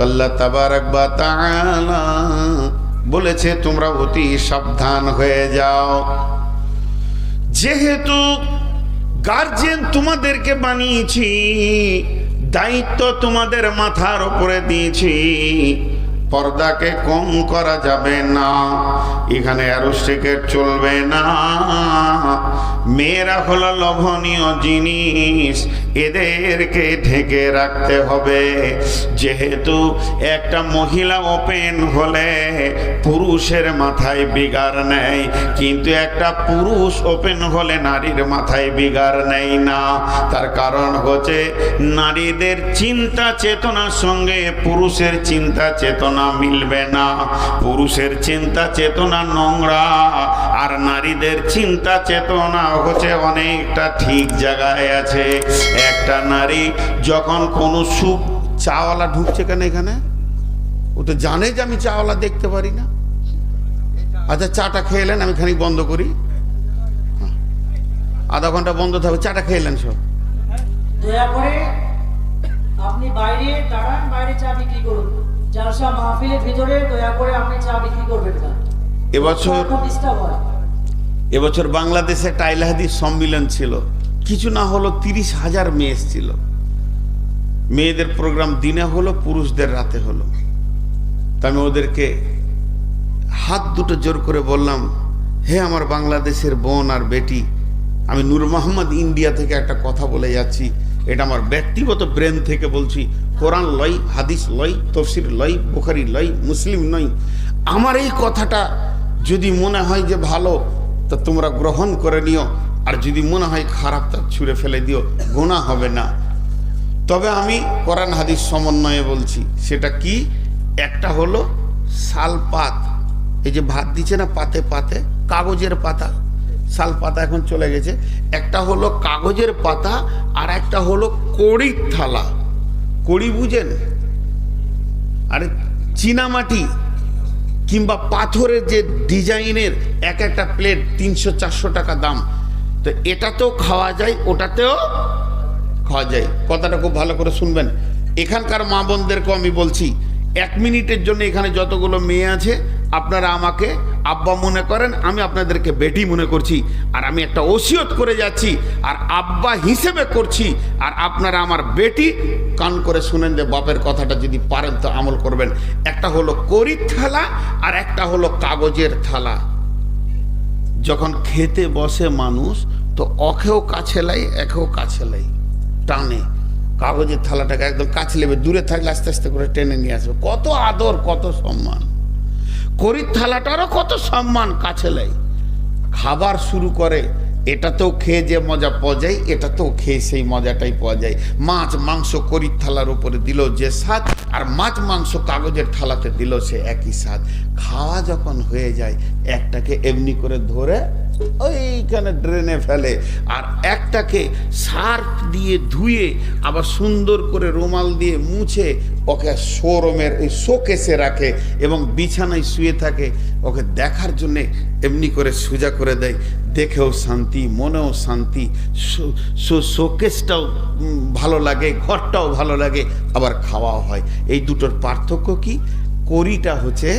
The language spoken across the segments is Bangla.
আল্লাহ তাবারাক বা তাআলা বলেছে, তোমরা অতি সাবধান হয়ে যাও। যেহেতু গার্জেন তোমাদেরকে বানিয়েছি, দায়িত্ব তোমাদের মাথার উপরে দিয়েছি পর্দাকে কম করা যাবে না। এখানে অ্যারোস্টিকেট চলবে না। মেয়েরা হলো লোভনীয় জিনিস। এদেরকে ঢেকে রাখতে হবে। যেহেতু একটা মহিলা ওপেন হলে পুরুষের মাথায় বিগার নেই, কিন্তু একটা পুরুষ ওপেন হলে নারীর মাথায় বিগার নেই না। তার কারণ হচ্ছে নারীদের চিন্তা চেতনার সঙ্গে পুরুষের চিন্তা চেতনা মিলবে না। পুরুষের চিন্তা চেতনা নোংরা, আর নারীদের চিন্তা চেতনা হচ্ছে অনেকটা ঠিক জায়গায় আছে। একটা নারী যখন কোনো সুখ চাওয়ালা ঢুকছে কেন এখানে? ও তো জানে যে আমি চাওয়ালা দেখতে পারি না। আচ্ছা চাটা খেয়ে এলেন আমি খানিক বন্ধ করি। হ্যাঁ। আধা ঘণ্টা বন্ধ থাকবে, চাটা খেয়ে এলেন সব। দয়া করে আপনি বাইরে দাঁড়ান, বাইরে চা বিক্রি করুন। জালসা মাহফিলের ভিতরে দয়া করে আপনি চা বিক্রি করবেন না। এবছর এবছর বাংলাদেশে একটা আইলাহাদিস সম্মিলন ছিল। কিছু না হলো তিরিশ হাজার মেয়ে এসেছিল। মেয়েদের প্রোগ্রাম দিনে হলো পুরুষদের রাতে হলো। তা আমি ওদেরকে হাত দুটো জোর করে বললাম হে আমার বাংলাদেশের বোন আর বেটি আমি নূর মোহাম্মদ ইন্ডিয়া থেকে একটা কথা বলে যাচ্ছি। এটা আমার ব্যক্তিগত ব্রেন থেকে বলছি কোরআন লয়, হাদিস লয়, তফসির লয়, বুখারি লয়, মুসলিম নয়। আমার এই কথাটা যদি মনে হয় যে ভালো, তা তোমরা গ্রহণ করে নিও। আর যদি মনে হয় খারাপ, তা ছুঁড়ে ফেলে দিও। গোনা হবে না। তবে আমি কোরআন, হাদিস সমন্বয়ে বলছি, সেটা কি? একটা হলো শালপাত এই যে ভাত দিচ্ছে না পাতে পাতে? কাগজের পাতা। শাল পাতা এখন চলে গেছে। একটা হলো কাগজের পাতা, আর একটা হলো কড়ির থালা। কড়ি বুঝেন? আরে চীনামাটি কিংবা পাথরের যে ডিজাইনের এক একটা প্লেট তিনশো চারশো টাকা দাম। তো এটাতেও খাওয়া যায়, ওটাতেও খাওয়া যায়। কথাটা খুব ভালো করে শুনবেন। এখানকার মা বোনদেরকেও আমি বলছি, এক মিনিটের জন্য এখানে যতগুলো মেয়ে আছে আপনারা আমাকে আব্বা মনে করেন, আমি আপনাদেরকে বেটি মনে করছি, আর আমি একটা ওসিয়ত করে যাচ্ছি, আর আব্বা হিসেবে করছি, আর আপনারা আমার বেটি কান করে শুনেন যে বাপের কথাটা যদি পারেন তো আমল করবেন। একটা হলো করির থালা, আর একটা হলো কাগজের থালা। যখন খেতে বসে মানুষ, তো অখেও কাছে লাই, একেও কাছে লাই, টানে। কাগজের থালাটাকে একদম কাছে নেবে দূরে থাকলে আস্তে আস্তে করে টেনে নিয়ে আসবে। কত আদর, কত সম্মান। করির থালাটারও কত সম্মান কাছে লাই। খাবার শুরু করে, এটাতেও খেয়ে যে মজা পাওয়া যায় এটা তো খেয়ে সেই মজাটাই পাওয়া যায়। মাছ, মাংস করির থালার উপরে দিল যে স্বাদ, আর মাছ, মাংস কাগজের থালাতে দিল সে একই স্বাদ। খাওয়া যখন হয়ে যায়, একটাকে এমনি করে ধরে ওইখানে ড্রেনে ফেলে। আর একটাকে সার্ফ দিয়ে ধুয়ে আবার সুন্দর করে রুমাল দিয়ে মুছে ওকে শোরুমের ওই শোকেসে রাখে এবং বিছানায় শুয়ে থাকে। ওকে দেখার জন্যে এমনি করে সোজা করে দেয়। দেখেও শান্তি, মনেও শান্তি। শোকেসটাও ভালো লাগে, ঘরটাও ভালো লাগে, আবার খাওয়াও হয়। এই দুটোর পার্থক্য কি? করিটা হচ্ছে,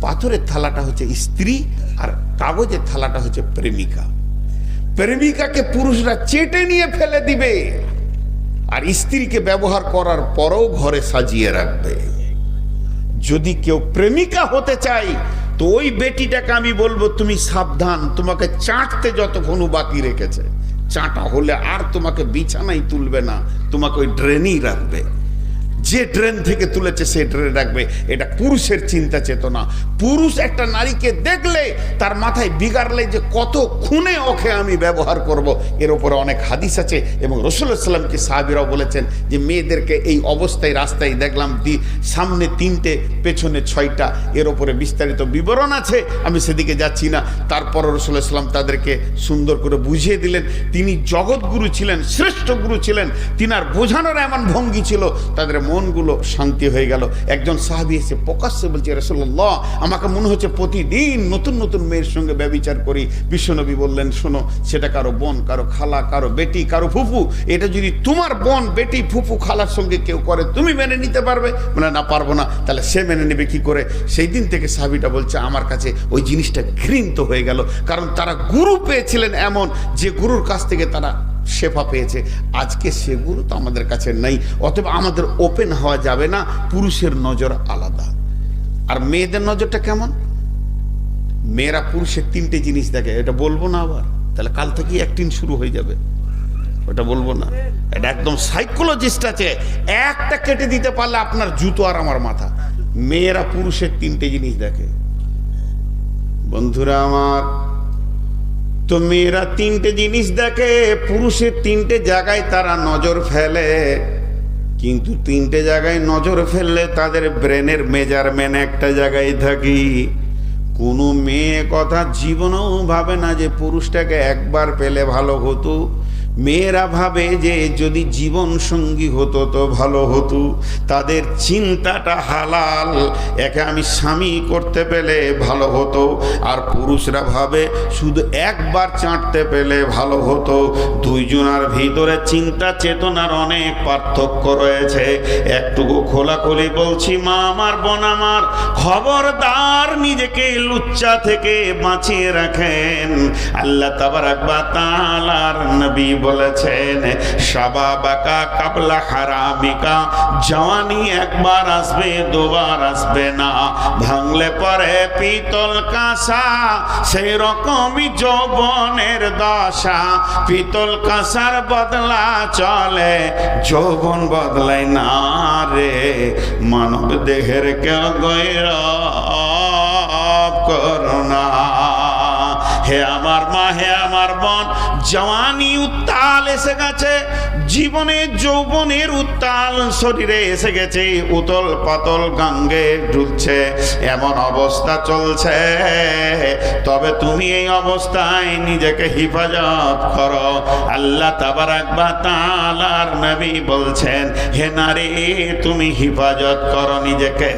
পাথরের থালাটা হচ্ছে স্ত্রী আর কাগজের থালাটা হচ্ছে প্রেমিকা। প্রেমিকাকে পুরুষরা চেটে নিয়ে ফেলে দিবে আর স্ত্রীকে ব্যবহার করার পরও ঘরে সাজিয়ে রাখবে। যদি কেউ প্রেমিকা হতে চাই তো ওই বেটিটাকে আমি বলব, তুমি সাবধান, তোমাকে চাটতে যতক্ষণ বাকি রেখেছে। চাটা হলে আর তোমাকে বিছানায় তুলবে না, তোমাকে ওই ড্রেনেই রাখবে। যে ড্রেন থেকে তুলেছে সেই ড্রেনে রাখবে। এটা পুরুষের চিন্তা চেতনা। পুরুষ একটা নারীকে দেখলে তার মাথায় বিগাড়লে যে কত খুনে ওকে আমি ব্যবহার করব, এর উপরে অনেক হাদিস আছে এবং রসুল্লাহ সাল্লামকে সাহাবিরাও বলেছেন যে মেয়েদেরকে এই অবস্থায় রাস্তায় দেখলাম, দি সামনে তিনটে, পেছনে ছয়টা, এর ওপরে বিস্তারিত বিবরণ আছে, আমি সেদিকে যাচ্ছি না। তারপর রসুল্লাহ সাল্লাম তাদেরকে সুন্দর করে বুঝিয়ে দিলেন। তিনি জগৎগুরু ছিলেন, শ্রেষ্ঠ গুরু ছিলেন। তিনার বোঝানোর এমন ভঙ্গি ছিল, তাদের মন মনগুলো শান্তি হয়ে গেল। একজন সাহাবি এসে প্রকাশ্যে বলছে রসল্লাহ আমাকে মনে হচ্ছে প্রতিদিন নতুন নতুন মেয়ের সঙ্গে ব্যবিচার করি। বিশ্বনবী বললেন, শোনো, সেটা কারও বোন, কারও খালা, কারও বেটি, কারও ফুফু। এটা যদি তোমার বোন, বেটি, ফুফু, খালার সঙ্গে কেউ করে, তুমি মেনে নিতে পারবে? মানে না, পারব না। তাহলে সে মেনে নেবে কি করে? সেই দিন থেকে সাহাবিটা বলছে, আমার কাছে ওই জিনিসটা ঘৃণিত হয়ে গেল। কারণ তারা গুরু পেয়েছিলেন এমন যে গুরুর কাছ থেকে তারা শেফা পেয়েছে। আজকে সেগুলো তো আমাদের কাছে নেই। অতএব আমাদের ওপেন হওয়া যাবে না, পুরুষের নজর আলাদা। আর মেয়েদের নজরটা কেমন? মেয়েরা পুরুষের তিনটে জিনিস দেখে, এটা বলব না আবার? তাহলে কাল থেকেই একদিন শুরু হয়ে যাবে। ওটা বলব না। এটা একদম সাইকোলজিস্ট আছে। একটা কেটে দিতে পারলে আপনার জুতো আর আমার মাথা। মেয়েরা পুরুষের তিনটে জিনিস দেখে। বন্ধুরা আমার তো মেয়েরা তিনটে জিনিস দেখে, পুরুষের তিনটে জায়গায় তারা নজর ফেলে। কিন্তু তিনটে জায়গায় নজর ফেললে তাদের ব্রেনের মেজারমেন্ট একটা জায়গায় থাকি। কোনো মেয়ে কথা জীবনেও ভাবে না যে পুরুষটাকে একবার পেলে ভালো হতো। মেয়েরা ভাবে যে যদি জীবন সঙ্গী হতো তো ভালো হতো। তাদের চিন্তাটা হালাল। একে আমি স্বামী করতে পেলে ভালো হতো। আর পুরুষরা ভাবে শুধু একবার চাঁটতে পেলে ভালো হতো। দুইজনার ভিতরে চিন্তা চেতনার অনেক পার্থক্য রয়েছে। একটুকু খোলাখুলি বলছি, মা আমার, বোন আমার, খবরদার নিজেকে লুচ্চা থেকে বাঁচিয়ে রাখেন। আল্লাহ তাবারাক বা তাআলার নবী বলেছেন, শাবাবাকা কাবলা হারামিকা, জওয়ানি একবার আসবে, দুবার আসবে না। ভাঙলে পরে পিতল কাঁসা সেই রকমই যৌবনের দশা। পিতল কাঁসার বদলা চলে, যৌবন বদলাই না রে। মানব দেহের কেউ গৈরব করোনা হে আমার মা, হে আমার বোন, জওয়ানি উত্তাল এসে গেছে, জীবনে যৌবনের উত্তাল শরীরে এসে গেছে, উতল পাতল গাঙ্গে ঢুকছে এমন অবস্থা চলছে। তবে তুমি এই অবস্থায় নিজেকে হিফাজত করো। আল্লাহ তাবারাক বা তাআলার নবী বলছেন, হে নারী, তুমি হিফাজত করো নিজেকে।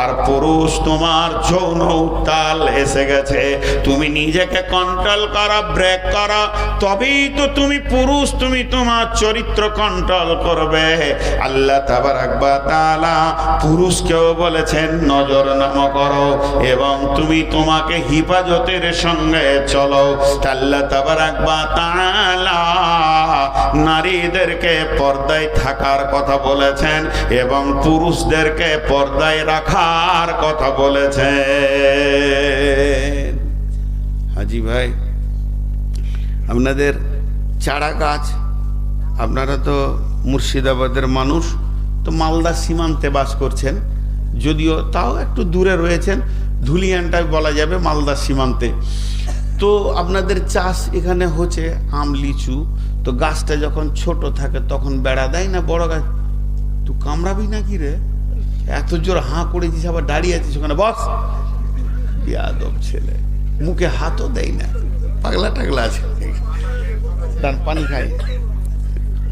আর পুরুষ তোমার যৌন উত্তাল এসে গেছে, তুমি নিজেকে কন্ট্রোল করা ব্রেক করা, তবেই তো তুমি পুরুষ, তুমি তোমার চরিত্র কন্ট্রোল করবে। আল্লাহ তাআলা পুরুষকেও বলেছেন, নজর নাম করো এবং তুমি তোমাকে হিফাজতের সঙ্গে চলো। আল্লাহ তাবারাক বা তাআলা নারীদেরকে পর্দায় থাকার কথা বলেছেন এবং পুরুষদেরকে পর্দায় রাখার কথা বলেছেন। হাজি ভাই, আপনাদের চারা গাছ, আপনারা তো মুর্শিদাবাদের মানুষ, তো মালদা সীমান্তে বাস করছেন, যদিও তাও একটু দূরে রয়েছেন ধুলিয়ানটাই বলা যাবে মালদা সীমান্তে। তো আপনাদের চাষ এখানে হচ্ছে আম, লিচু, তো গাছটা যখন ছোট থাকে তখন বেড়া দেয় না বড় গাছ? তুই কামড়াবি না কি রে? এত জোর হাঁ করেছিস, আবার দাঁড়িয়ে আছিস ওখানে, বস! বিয়াদব ছেলে। মুখে হাতও দেয় না। পাগলা টাগলা আছে। ডান পানি খাই।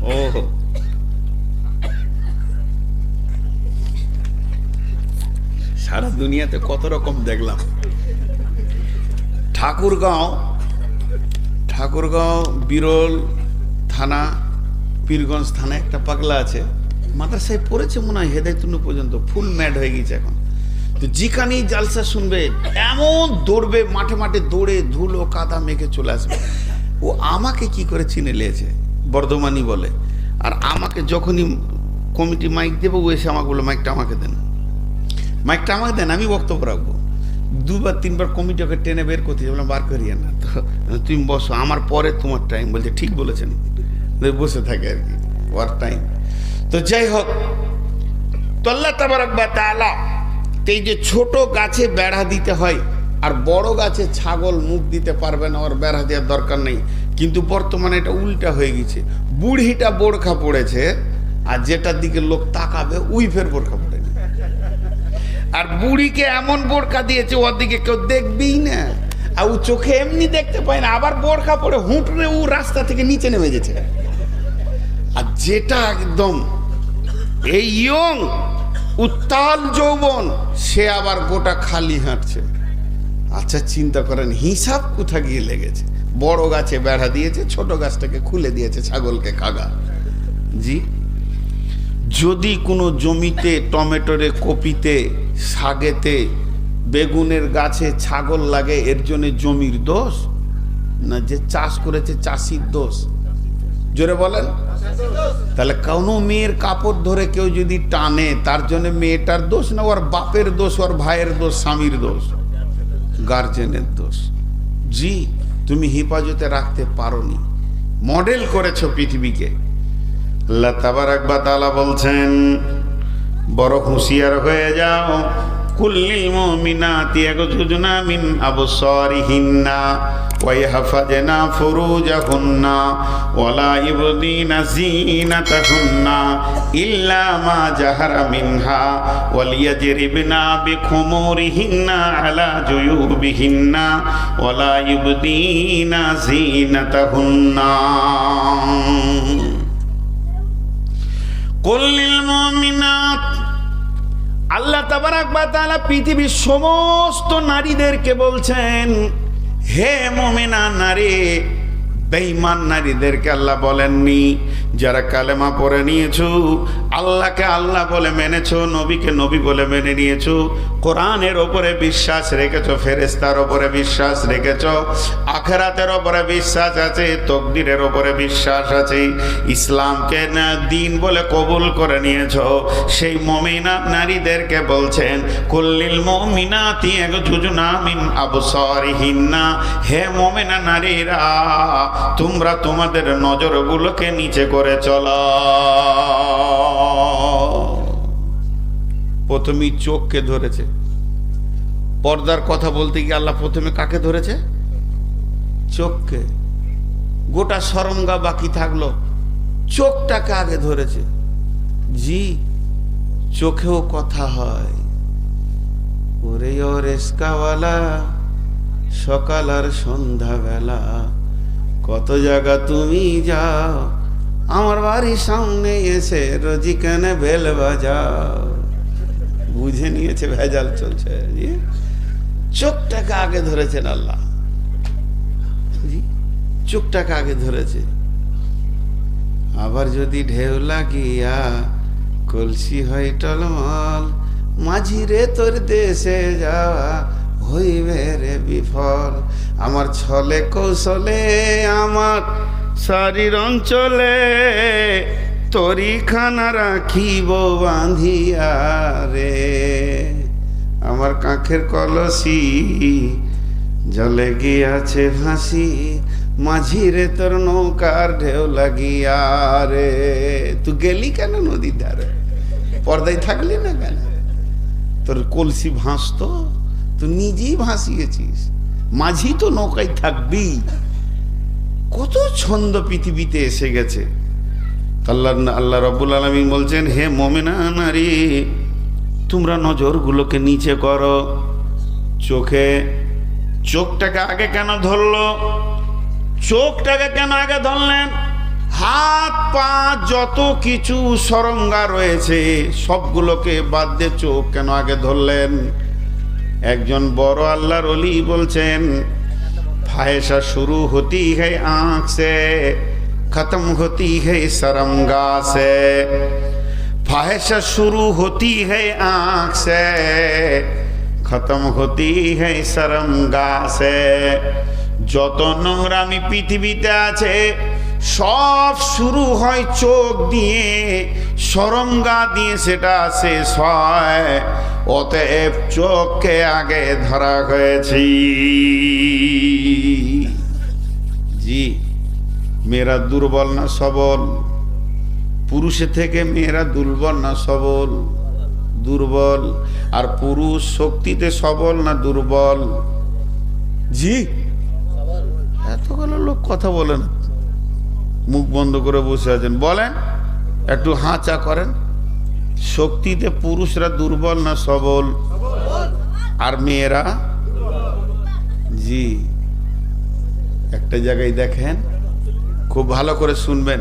ও। সারা দুনিয়াতে কত রকম দেখলাম। ঠাকুরগাঁও ঠাকুরগাঁও বিরল থানা পীরগঞ্জ থানা একটা পাগলা আছে। মাদ্রাসায় পড়েছে মনে হয় হেদায়তুল্লু পর্যন্ত। ফুল ম্যাড হয়ে গেছে এখন। তো যেখানেই জালসা শুনবে, এমন দৌড়বে, মাঠে মাঠে দৌড়ে ধুলো, কাদা মেঘে চলে আসবে। ও আমাকে কি করে চিনে নিয়েছে বর্ধমানই বলে। আর আমাকে যখনই কমিটি মাইক দেবো, ও এসে আমাকে বলে মাইকটা আমাকে দেন। মাইকটা আমাকে দেন, আমি বক্তব্য রাখব। দুবার, তিনবার কমিটি ওকে টেনে বের করতে বললাম, বার করিয়ে না। তো তুমি বসো, আমার পরে তোমার টাইম বলছে, ঠিক বলেছেন। বসে থাকে আর কি ওয়ার টাইম তো যাই হোক তো আল্লাহ তাবারক বা তাআলা এই যে ছোট গাছে বেড়া দিতে হয় আর বড় গাছে ছাগল মুখ দিতে পারবে না, ওর বেড়া দেওয়ার দরকার নেই। কিন্তু বর্তমানে এটা উল্টা হয়ে গেছে। বুড়িটা বোরখা পড়েছে আর যেটার দিকে লোক তাকাবে, উই ফের বোরখা পড়ে আর বুড়িকে এমন বোরখা দিয়েছে, ওর দিকে কেউ দেখবেই না। আর ও চোখে এমনি দেখতে পায় না, আবার বোরখা পরে হুঁটরে ও রাস্তা থেকে নিচে নেমে গেছে। আর যেটা একদম, এই ইয়ং উত্তাল যৌবন, সে আবার গোটা খালি হাঁটছে। আচ্ছা চিন্তা করেন, হিসাব কোথা গিয়ে লেগেছে? বড় গাছে বেড়া দিয়েছে, ছোট গাছটাকে খুলে দিয়েছে, ছাগলকে কাগা জি? যদি কোনো জমিতে, টমেটোরে, কপিতে, শাগেতে, বেগুনের গাছে ছাগল লাগে, এর জন্য জমির দোষ? না, যে চাষ করেছে, চাষির দোষ? জোরে বলেন। তাহলে কোনো মেয়ের কাপড় ধরে কেউ যদি টানে, তার জন্য মেয়েটার দোষ না, ওর বাপের দোষ, ওর ভাইয়ের দোষ, স্বামীর দোষ? গার্জেনের দোষ। জি, তুমি হেফাজতে রাখতে পারোনি। মডেল করেছ পৃথিবীকে। আল্লাহ বলছেন, বড় হুঁশিয়ার হয়ে যাও। কুল্লিল মুমিনাতি ইয়াগজুজনা মিন ইয়াহফাজনা ফুরুজাহুন্না ওয়ালা ইবদিনা জিনাতাহুন্না ইল্লা মা জাহারা মিনহা ওয়ালিয়াজরিবনা বিখুমুরিহিন্না আলা জুয়ুবিহিন্না ওয়ালা ইবদিনা জিনাতাহুন্না কল্লিল মুমিনাত আল্লাহ তাবারাক বা তাআলা পৃথিবীর সমস্ত নারীদেরকে বলছেন হে মমিনা নারী বেঈমান নারীদেরকে আল্লাহ বলেননি যারা কালেমা পরে নিয়েছো, আল্লাহকে আল্লাহ বলে মেনেছো, নবীকে নবী বলে মেনে নিয়েছো, কোরআনের ওপরে বিশ্বাস রেখেছো ফেরেস্তার ওপরে বিশ্বাস রেখেছো, আখেরাতের ওপরে বিশ্বাস আছে, তকদিরের ওপরে বিশ্বাস আছে, ইসলামকে না দিন বলে কবুল করে নিয়েছো, সেই মমিনা নারীদেরকে বলছেন, কল্লিল মমিনাতি এক যোজনা মিন আবসারিহিন্না হে মমিনা নারীরা, তোমরা তোমাদের নজরগুলোকে নিচে করে চলো। প্রথমেই চোখকে ধরেছে। পর্দার কথা বলতে গিয়ে আল্লাহ প্রথমে কাকে ধরেছে? চোখকে। গোটা সরঙ্গা বাকি থাকল। চোখটাকে আগে ধরেছে। জি, চোখেও কথা হয়। ও সকাল আর সন্ধ্যাবেলা, কত জায়গা তুমি যাও আমার বাড়ির সামনে এসে রোজি কেনে বেল বাজাও? বুঝে নিয়েছে, ভেজাল চলছে। চোখটাকে আগে ধরেছেন আল্লাহ। চোখটাকে আগে ধরেছে। আবার যদি ঢেউ লাগিয়া কলসি হয় টলমল মাঝি রে তোর দেশে যাওয়া হইবে রে বিফল। আমার ছলে কৌশলে আমার শরীর অঞ্চলে তরি খানা রাখিব বাঁধিয়া রে। আমার কাঁখের কলসি জলে গিয়াছে ভাসি মাঝিরে তোর নৌকার ঢেউ লাগিয়া রে। তুই গেলি কেন নদীর ধারে? পর্দায় থাকলি না কেন? তোর কলসি ভাসতো, তুই নিজেই ভাসিয়েছিস। মাঝি তো নৌকায় থাকবি কত ছন্দ পৃথিবীতে এসে গেছে। আল্লাহ আল্লাহ রব্বুল আলমিন বলছেন, হে মোমেনা নারী, তোমরা নজরগুলোকে নিচে করো। চোখে, চোখটাকে আগে কেন ধরলো? চোখটাকে কেন আগে ধরলেন? হাত, পা, যত কিছু সরঙ্গা রয়েছে, সবগুলোকে বাদ দিয়ে চোখ কেন আগে ধরলেন? একজন বড় আল্লাহর অলি বলছেন ফায়সা শুরু হতি है आंख से खत्म होती है शर्मगा से फाहिशा शुरू होती है आंख से खत्म होती है शर्मगा से যত নোংরামি পৃথিবীতে আছে সব শুরু হয় চোখ দিয়ে সরঙ্গা দিয়ে সেটা শেষ হয় অতএব চোখকে আগে ধরা হয়েছি জি, মেয়েরা দুর্বল না সবল? পুরুষের থেকে মেয়েরা দুর্বল না সবল? দুর্বল। আর পুরুষ শক্তিতে সবল না দুর্বল? জি। এতগুলো লোক কথা বলে না। মুখ বন্ধ করে বসে আছেন। বলেন, একটু হাঁচা করেন। শক্তিতে পুরুষরা দুর্বল না সবল? আর মেয়েরা? জি। একটা জায়গায় দেখেন, খুব ভালো করে শুনবেন।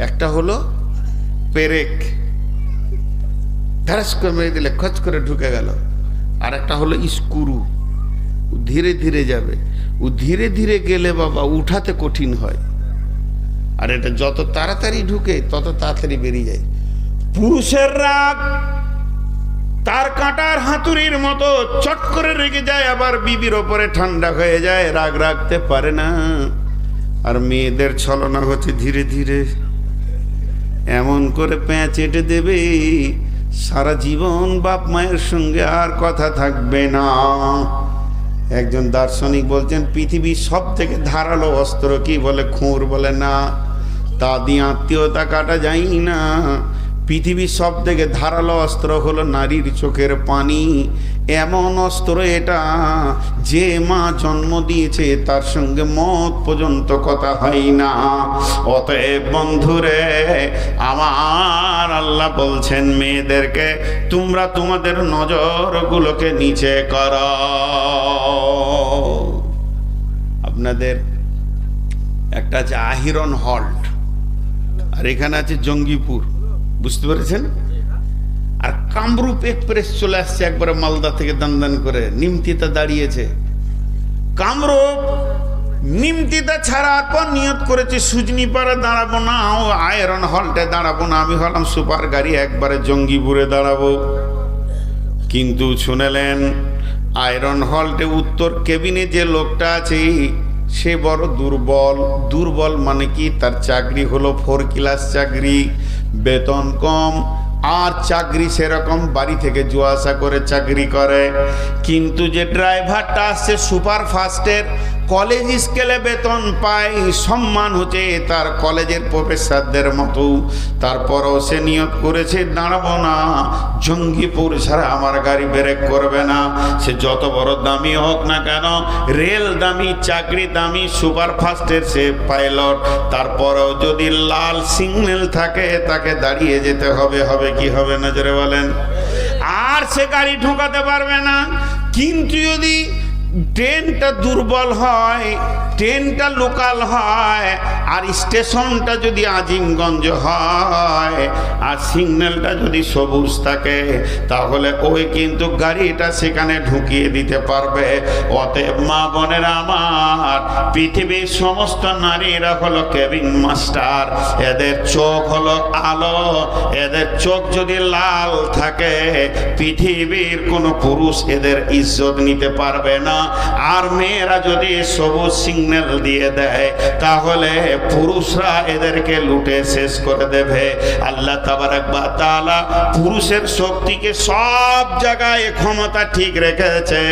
একটা হলো পেরেক। ফ্যারাস করে মেরে দিলে খচ করে ঢুকে গেল। আর একটা হলো স্ক্রু ও ধীরে ধীরে যাবে। ও ধীরে ধীরে গেলে বাবা, উঠাতে কঠিন হয়। আর এটা যত তাড়াতাড়ি ঢুকে, তত তাড়াতাড়ি বেরিয়ে যায়। পুরুষের রাগ তার কাঁটার হাতুড়ির মতো চট করে রেগে যায়, আবার বিবির ওপরে ঠান্ডা হয়ে যায়, রাগ রাখতে পারে না। আর মেয়েদের ছলনা হচ্ছে ধীরে ধীরে। এমন করে প্যাঁচ এঁটে দেবে, সারা জীবন বাপ মায়ের সঙ্গে আর কথা থাকবে না। একজন দার্শনিক বলছেন, পৃথিবীর সব থেকে ধারালো অস্ত্র কি বলে খুঁড় বলে না। তা দিয়ে আত্মীয়তা কাটা যায় না। পৃথিবীর সব থেকে ধারালো অস্ত্র হলো নারীর চোখের পানি। এমন অস্ত্র এটা যে মা জন্ম দিয়েছে, তার সঙ্গে মত পর্যন্ত কথা হয় না। অতএব বন্ধুরে, আমার আল্লাহ বলছেন, মেয়েদেরকে তোমরা তোমাদের নজরগুলোকে নিচে কর। আপনাদের একটা আছে আহিরন হল্ট, আর এখানে আছে জঙ্গিপুর। বুঝতে পেরেছেন? আর কামরূপ এক্সপ্রেস চলে আসছে একবারে মালদা থেকে দান করে। নিমতিতা দাঁড়িয়েছে। কামরূপ, নিমতিতে ছাড়ার পর নিয়ত করেছে। সুজনি পাড়ে দাঁড়াবো না, ও আয়রন হল্টে দাঁড়াবো না। আমি হলাম সুপার গাড়ি, একবারে জঙ্গিপুরে দাঁড়াবো। কিন্তু শুনেলেন, আয়রন হল্টে উত্তর কেবিনে যে লোকটা আছে সে বড় দুর্বল। দুর্বল মানে কি? তার চাকরি হলো ফোর ক্লাস চাকরি, বেতন কম। আর চাকরি সেরকম বাড়ি থেকে জুয়াশা করে চাকরি করে। কিন্তু যে ড্রাইভারটা আসছে সুপার ফাস্টের কলেজ স্কেলে বেতন পায়, সম্মান হচ্ছে তার কলেজের প্রফেসরদের মতো। তারপরও সে নিয়ত করেছে, দাঁড়াবো না। জঙ্গিপুর ছাড়া আমার গাড়ি ব্রেক করবে না। সে যত বড় দামি হোক না কেন, রেল দামি, চাকরি দামি, সুপারফাস্টের সে পাইলট। তারপরেও যদি লাল সিগন্যাল থাকে, তাকে দাঁড়িয়ে যেতে হবে। হবে কি হবে, নজরে বলেন। আর সে গাড়ি ঢোকাতে পারবে না। কিন্তু যদি ট্রেনটা দুর্বল হয়, ট্রেনটা লোকাল হয়, আর স্টেশনটা যদি আজিমগঞ্জ হয়, আর সিগন্যালটা যদি সবুজ থাকে, তাহলে ওই কিন্তু গাড়িটা সেখানে ঢুকিয়ে দিতে পারবে। অতএব মা বোনের আমার, পৃথিবীর সমস্ত নারীরা হলো কেবিন মাস্টার এদের চোখ হলো আলো, এদের চোখ যদি লাল থাকে, পৃথিবীর কোনো পুরুষ এদের ইজ্জত নিতে পারবে না। আর মেয়েরা যদি সবুজ সিগন্যাল দিয়ে দেয়, তাহলে পুরুষরা এদেরকে লুটে শেষ করে দেবে। আল্লাহ বা পুরুষের শক্তিকে সব জায়গায় ক্ষমতা ঠিক রেখেছে।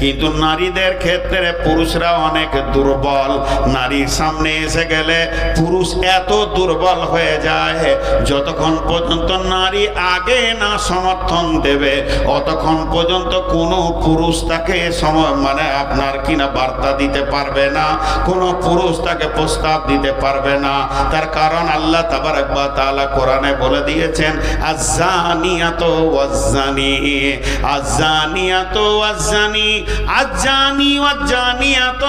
কিন্তু নারীদের ক্ষেত্রে পুরুষরা অনেক দুর্বল। নারীর সামনে এসে গেলে পুরুষ এত দুর্বল হয়ে যায়, যতক্ষণ পর্যন্ত নারী আগে না সমর্থন দেবে, অতক্ষণ পর্যন্ত কোনো পুরুষ তাকে সময় মানে আপনার কিনা বার্তা দিতে পারবে না, কোনো পুরুষ তাকে প্রস্তাব দিতে পারবে না। তার কারণ আল্লাহ তাবারাক ওয়া তাআলা কোরআনে বলে দিয়েছেন আযানিয়াত ওয়াজ্জানি আযানিয়াত ওয়াজ্জানি আযানি ওয়াজ্জানিয়াত,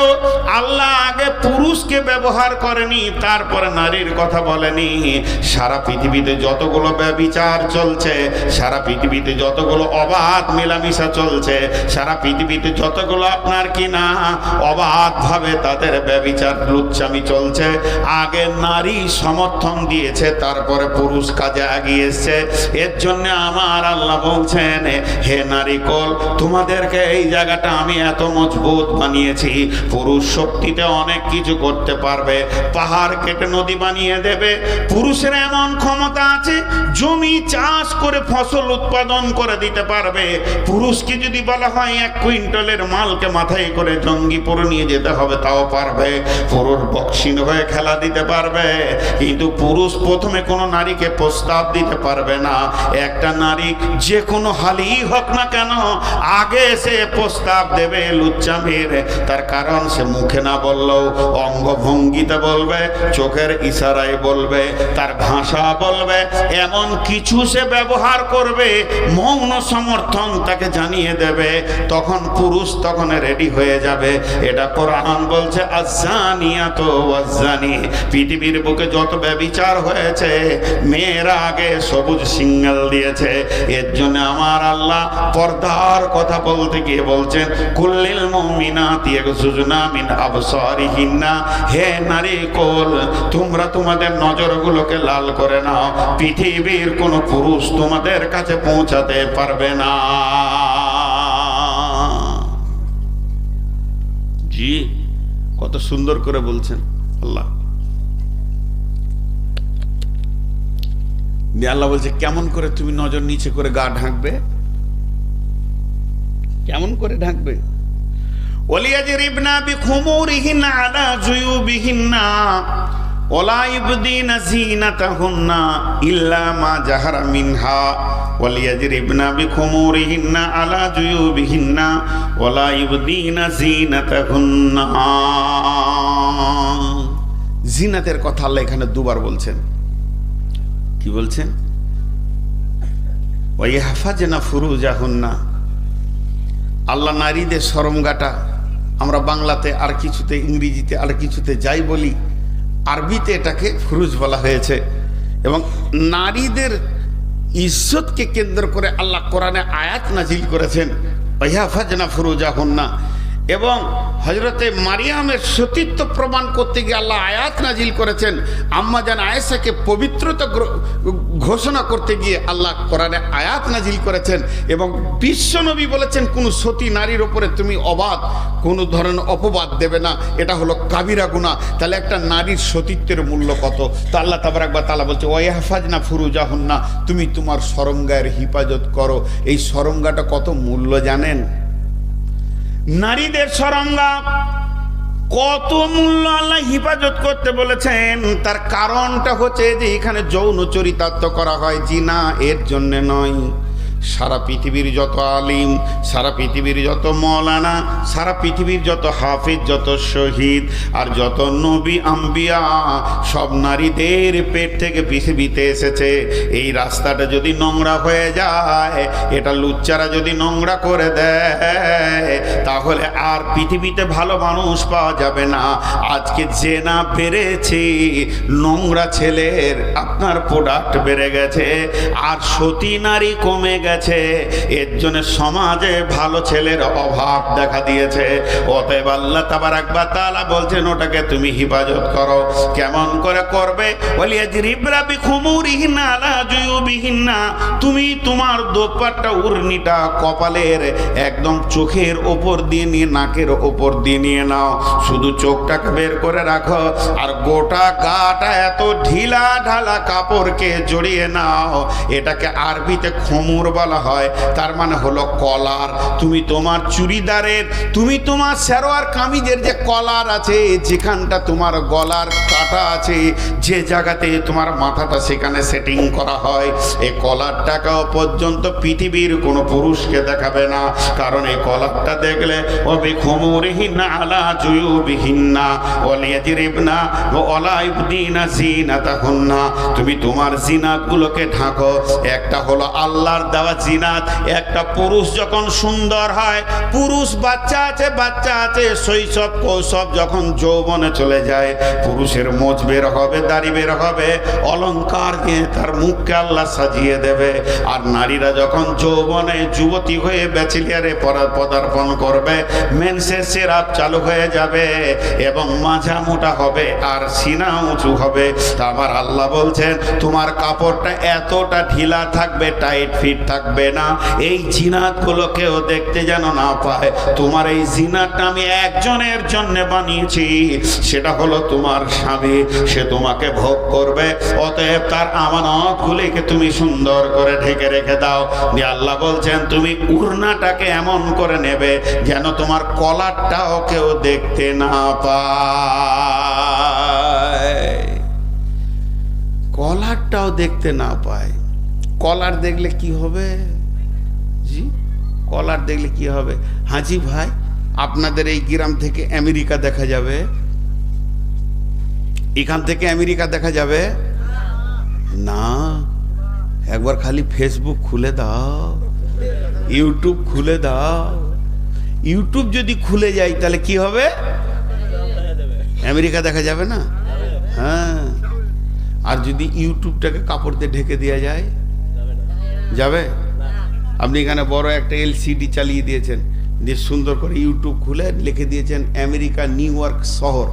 আল্লাহ আগে পুরুষকে ব্যবহার করেনি, তারপরে নারীর কথা বলেনি। সারা পৃথিবীতে যতগুলো ব্যবিচার চলছে, সারা পৃথিবীতে যতগুলো অবাধ মেলামেশা চলছে, সারা পৃথিবীতে যতগুলো আপনার কি না অবাধ ভাবে তাদের ব্যবিচার, লুচ্চামি চলছে। আগে নারী সমর্থন দিয়েছে, তারপরে পুরুষ কাজে আগিয়েছে এর জন্য আমার আল্লাহ বলছেন, হে নারী কল, তোমাদেরকে এই জায়গাটা আমি এত মজবুত বানিয়েছি। পুরুষ শক্তিতে অনেক কিছু করতে পারবে। পাহাড় কেটে নদী বানিয়ে দেবে। পুরুষের এমন ক্ষমতা আছে, জমি চাষ করে ফসল উৎপাদন করে দিতে পারবে। পুরুষকে যদি বলা হয় এক কুইন্টালের মালকে মাথায় করে জঙ্গিপুর নিয়ে যেতে হবে, তাও পারবে। পুরুষ বক্সিং হয়ে খেলা দিতে পারবে, কিন্তু পুরুষ প্রথমে কোনো নারীকে প্রস্তাব দিতে পারবে না। একটা নারী যে কোনো হালেই হোক না কেন, আগে সে প্রস্তাব দেবে লুচ্চামির। তার কারণ সে মুখে না বললেও অঙ্গভঙ্গিতে বলবে, চোখের ইশারায় বলবে, তার ভাষা বলবে। এমন কিছু সে ব্যবহার করবে, মৌন সমর্থন তাকে জানিয়ে দেবে। তখন পুরুষ তখন রেডি হয়ে যাবে। এটা কোরআন বলছে আজানিয়া তো আজানি পৃথিবীর বুকে যত ব্যবিচার হয়েছে, মেয়েরা আগে সবুজ সিঙ্গেল দিয়েছে। এর জন্য আমার আল্লাহ পর্দার কথা বলতে গিয়ে বলছেন, কুল্লিল মুমিনাতি ইয়াগজুজনা মিন আবসারিহিন্না। হে নারী কোল, তোমরা তোমাদের নজরগুলোকে লাল করে নাও। পৃথিবীর কোন পুরুষ তোমাদের কাছে পৌঁছাতে পারবে না। জি কত সুন্দর করে বলছেন। আল্লাহ। আল্লাহ বলছে, কেমন করে তুমি নজর নিচে করে গা ঢাকবে? কেমন করে ঢাকবে? ওলিয়াজরিবনা বিখুমুরিহিন্না আলা জুয়ুবিহিন্না, ওলা ইবদিনা জিনাতাহুন্না ইল্লা মা জাহারা মিনহা। ওয়ালিয়াজরিবনা বিখুমুরিহিন্না আলা জুয়ুবিহিন্না ওলা ইবদিনা জিনাতাহুন্না জিনাতের কথা আল্লাহ এখানে দুবার বলছেন। কি বলছেন? ওই হাফাজনা ফুরুজাহুন্না। আল্লাহ নারীদের সরমগাটা আমরা বাংলাতে আর কিছুতে, ইংরেজিতে আর কিছুতে যাই বলি, আরবিতে এটাকে ফুরুজ বলা হয়েছে। এবং নারীদের ইজ্জতকে কেন্দ্র করে আল্লাহ কোরআনে আয়াত নাজিল করেছেন ওয়াহাফাজনা ফুরুজা হন্না এবং হজরতে মারিয়ামের সতীত্ব প্রমাণ করতে গিয়ে আল্লাহ আয়াত নাজিল করেছেন, আম্মা জান আয়েসাকে পবিত্রতা ঘোষণা করতে গিয়ে আল্লাহ কোরআনে আয়াত নাজিল করেছেন এবং বিশ্বনবী বলেছেন, কোনো সতী নারীর ওপরে তুমি অবাধ, কোনো ধরনের অপবাদ দেবে না, এটা হলো কাবিরা গুণা তাহলে একটা নারীর সতীত্বের মূল্য কত? তা আল্লাহ তাবার একবার তালা বলছে ওয়াহাফাজ না ফুরুজাহন না তুমি তোমার সরঙ্গায়ের হিফাজত করো। এই সরঙ্গাটা কত মূল্য জানেন? নারীদের সরঙ্গা কত মূল্য আল্লাহ হিফাজত করতে বলেছেন। তার কারণটা হচ্ছে যে এখানে যৌন চরিতার্থ করা হয়। জিনা এর জন্যে নয়। সারা পৃথিবীর যত আলিম, সারা পৃথিবীর যত মৌলানা, সারা পৃথিবীর যত হাফিজ, যত শহীদ আর যত নবী আম্বিয়া, সব নারীদের পেট থেকে পৃথিবীতে এসেছে। এই রাস্তাটা যদি নোংরা হয়ে যায়, এটা লুচ্চারা যদি নোংরা করে দেয়, তাহলে আর পৃথিবীতে ভালো মানুষ পাওয়া যাবে না। আজকে যে না বেড়েছে, নোংরা ছেলের আপনার প্রোডাক্ট বেড়ে গেছে, আর সতী নারী কমে গেছে এর জন্য সমাজে ভালো ছেলের অভাব দেখা দিয়েছে। অতএব আল্লাহ তাবার একবার তালা বলছেন, ওটাকে তুমি হিফাজত করো। কেমন করে করবে? জুয়ুবিহিন্না। তুমি তোমার দোপাট্টা উর্নিটা কপালের একদম চোখের ওপর দিয়ে নিয়ে, নাকের ওপর দিয়ে নিয়ে নাও। শুধু চোখটাকে বের করে রাখো। আর গোটা গাটা এত ঢিলা ঢালা কাপড়কে জড়িয়ে নাও। এটাকে আরবিতে খমুর বলা হয়, তার মানে হলো কলার। তুমি তোমার চুড়িদারের, তুমি তোমার সেরোয়ার কামিজের যে কলার আছে, যেখানটা তোমার গলার কাটা আছে, যে জায়গাতে তোমার মাথাটা সেখানে সেটিং করা হয়, এই কলারটাকেও পর্যন্ত পৃথিবীর কোনো পুরুষকে দেখাবে না। কারণ এই কলারটা দেখলে ও বিখুমুরিহিনা আলা জুয়ুবিহিন্না, ওয়ালিয়াজরিবনা ও অলাইবদিনা জিনাতাহুন্না। তুমি তোমার জিনাতগুলোকে ঢাকো, একটা হলো আল্লাহর দেওয়া জিনাত। একটা পুরুষ যখন সুন্দর হয়, পুরুষ বাচ্চা আছে বাচ্চা আছে, শৈশব, কৌশব যখন যৌবনে চলে যায়, পুরুষের মোচ বের হবে, দাড়ি বের হবে অলংকার দিয়ে তার মুখকে আল্লাহ সাজিয়ে দেবে। আর নারীরা যখন যৌবনে যুবতী হয়ে ব্যাচিলিয়ারে পদার্পণ করবে, মেন্সের সেরাপ চালু হয়ে যাবে এবং মাঝা মোটা হবে আর সিনা উঁচু হবে। তা আমার আল্লাহ বলছেন, তোমার কাপড়টা এতটা ঢিলা থাকবে, টাইট ফিট থাকবে না। এই জিনাতগুলো কেউ দেখতে যেন না পায়। তোমার এই জিনাতটা আমি একজনের জন্য বানিয়েছি। সেটা হলো তোমার স্বামী। সে তোমাকে ভোগ করবে। অতএব তার আমানতগুলিকে তুমি সুন্দর করে ঢেকে রেখে দাও। দিয়ে আল্লাহ বলছেন, তুমি উড়নাটাকে এমন করে নেবে যেন তোমার কলারটাও কেউ দেখতে না পায়। কলারটাও দেখতে না পায়। কলার দেখলে কি হবে? জি, কলার দেখলে কি হবে? হাজি ভাই, আপনাদের এই গ্রাম থেকে আমেরিকা দেখা যাবে। এখান থেকে আমেরিকা দেখা যাবে? না। একবার খালি ফেসবুক খুলে দাও। ইউটিউব খুলে দাও। ইউটিউব যদি খুলে যায়, তাহলে কি হবে? আমেরিকা দেখা যাবে না? হ্যাঁ। আর যদি ইউটিউবটাকে কাপড় দিয়ে ঢেকে দেওয়া যায়? যাবে? আপনি এখানে বড় একটা এলসিডি চালিয়ে দিয়েছেন। দিয়ে সুন্দর করে ইউটিউব খুলে লিখে দিয়েছেন, আমেরিকা, নিউ ইয়র্ক শহর।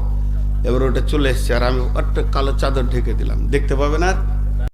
এবার ওটা চলে এসছে, আর আমি একটা কালো চাদর ঢেকে দিলাম। দেখতে পাবেন আর